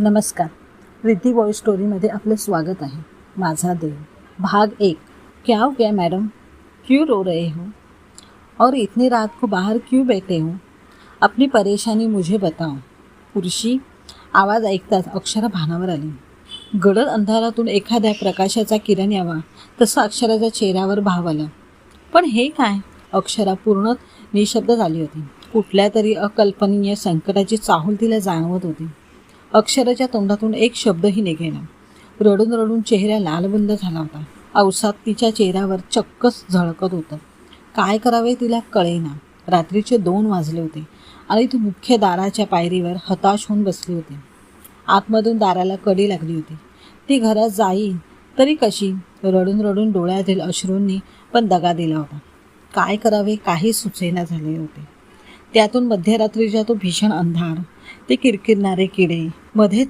नमस्कार. रिद्धी बॉय स्टोरीमध्ये आपलं स्वागत आहे. माझा देव. भाग एक. क्या हो गया मैडम क्यों रो रहे हो? और इतनी रात को बाहर क्यों बैठे हो? अपनी परेशानी मुझे बताओ. पुरुषी आवाज ऐकताच अक्षरा भानावर आली. गडद अंधारातून एखाद्या प्रकाशाचा किरण यावा तसा अक्षराच्या चेहऱ्यावर भाव आला. पण हे काय? अक्षरा पूर्ण निशब्द झाली होती. कुठल्या तरी अकल्पनीय संकटाची चाहूल तिला जाणवत होती. अक्षराच्या तोंडातून एक शब्दही निघेना. रडून रडून चेहरा लालबंद झाला होता. अवसात तिच्या चेहऱ्यावर चक्कच झळकत होतं. काय करावे तिला कळेना. रात्रीचे दोन वाजले होते. आणि ती मुख्य दाराच्या पायरीवर हताश होऊन बसली होती. आतमधून दाराला कडी लागली होती. ती घरात जाईल तरी कशी? रडून रडून डोळ्यातील अश्रूंनी पण दगा दिला होता. काय करावे? काही सुचेना झाले होते. त्यातून मध्यरात्रीच्या तो भीषण अंधार ते किरकिरणारे किडे मध्येच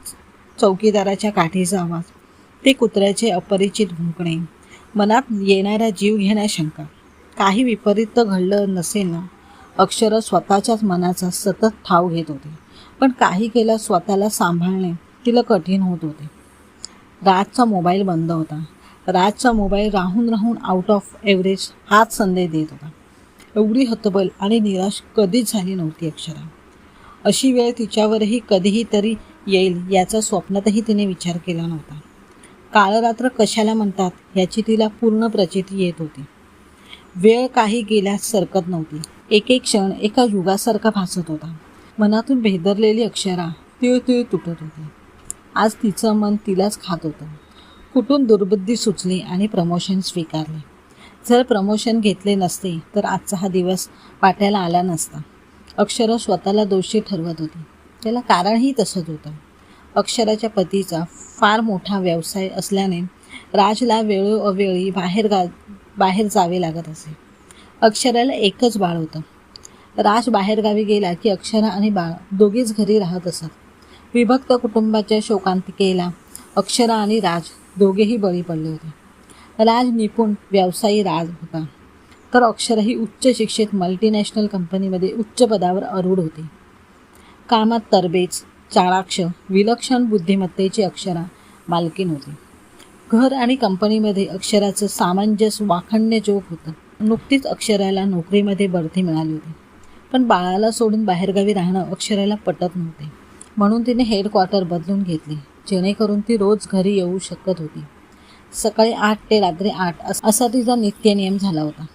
चौकीदाराच्या काठीचा आवाज ते कुत्र्याचे अपरिचित भुंकणे मनात येणारा जीव घेण्या शंका. काही विपरीत घडलं नसेल ना अक्षर स्वतःच्याच मनाचा सतत ठाव घेत होते. पण काही केलं स्वतःला सांभाळणे तिला कठीण होत होते. राजचा मोबाईल बंद होता. राजचा मोबाईल राहून राहून आउट ऑफ एव्हरेज हाच संदेश देत होता. एवढी हतबल आणि निराश कधीच झाली नव्हती अक्षरा. अशी वेळ तिच्यावरही कधीही तरी येईल याचा स्वप्नातही तिने विचार केला नव्हता. काळरात्र कशाला म्हणतात याची तिला पूर्ण प्रचिती येत होती. वेळ काही गेल्यास सरकत नव्हती. एक एक क्षण एका युगासारखा भासत होता. मनातून भेदरलेली अक्षरा तिळ तिळ तुटत होती. आज तिचं मन तिलाच खात होतं. कुठून दुर्बुद्धी सुचली आणि प्रमोशन स्वीकारले. जर प्रमोशन घेतले नसते तर आजचा हा दिवस वाट्याला आला नसता. अक्षरा स्वतःला दोषी ठरवत होती. त्याला कारणही तसंच होतं. अक्षराच्या पतीचा फार मोठा व्यवसाय असल्याने राजला वेळोअवेळी बाहेर गा बाहेर जावे लागत असे. अक्षराला एकच बाळ होतं. राज बाहेरगावी गेला की अक्षरा आणि बाळ दोघीच घरी राहत असत. विभक्त कुटुंबाच्या शोकांतिकेला अक्षरा आणि राज दोघेही बळी पडले होते. राज निपुण व्यवसायी राज होता. तर अक्षरा ही उच्च शिक्षित मल्टीनॅशनल कंपनीमध्ये उच्च पदावर अरूढ होती. कामात तरबेज चाळाक्ष विलक्षण बुद्धिमत्तेची अक्षरा मालकीन होती. घर आणि कंपनीमध्ये अक्षराचं सामंजस्य वाखण्यजोग होतं. नुकतीच अक्षराला नोकरीमध्ये बढती मिळाली होती. पण बाळाला सोडून बाहेरगावी राहणं अक्षराला पटत नव्हते. म्हणून तिने हेडक्वार्टर बदलून घेतले जेणेकरून ती रोज घरी येऊ शकत होती. सकाळी आठ ते रात्री आठ असा तिचा नित्यनियम झाला होता.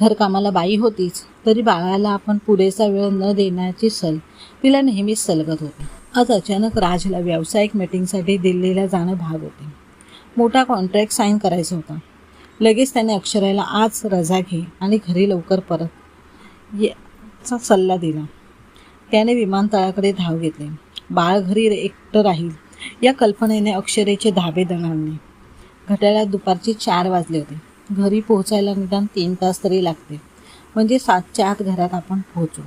घरकामाला बाई होतीच तरी बाळाला आपण पुरेसा वेळ न देण्याची सल. तिला नेहमीच सलगत होती. आज अचानक राजला व्यावसायिक मीटिंगसाठी दिल्लीला जाणं भाग होते. मोठा कॉन्ट्रॅक्ट साईन करायचा होता. लगेच त्याने अक्षराला आज रजा घे आणि घरी लवकर परत याचा सल्ला दिला. त्याने विमानतळाकडे धाव घेतली. बाळ घरी एकटं राहील या कल्पनेने अक्षरेचे धाबे दणाणले घटाला दुपारचे चार वाजले होते. घरी पोहोचायला निदान तीन तास तरी लागते म्हणजे सातच्या आत घरात आपण पोहोचू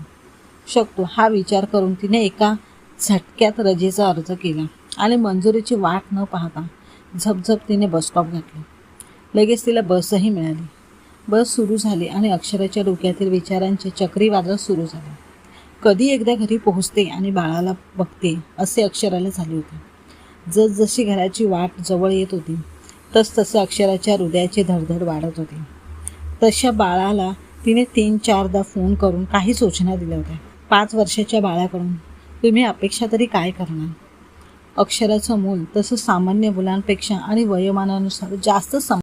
शकतो. हा विचार करून तिने एका झटक्यात रजेचा अर्ज केला आणि मंजुरीची वाट न पाहता झपझप तिने बसस्टॉप घातला. लगेच तिला बसही मिळाली. बस सुरू झाली आणि अक्षराच्या डोक्यातील विचारांचे चक्रीवादळ सुरू झाले. कधी एकदा घरी पोहोचते आणि बाळाला बघते असे अक्षराला झाले होते. जसजशी घराची वाट जवळ येत होती तसतसं अक्षराच्या हृदयाची धडधड वाढत होती. तशा बाळाला तिने तीन चारदा फोन करून काही सूचना दिल्या होत्या. पाच वर्षाच्या बाळाकडून. तुम्ही अपेक्षा तरी काय करणार? अक्षराचं मूल तसं सामान्य मुलांपेक्षा आणि वयोमानानुसार जास्त सम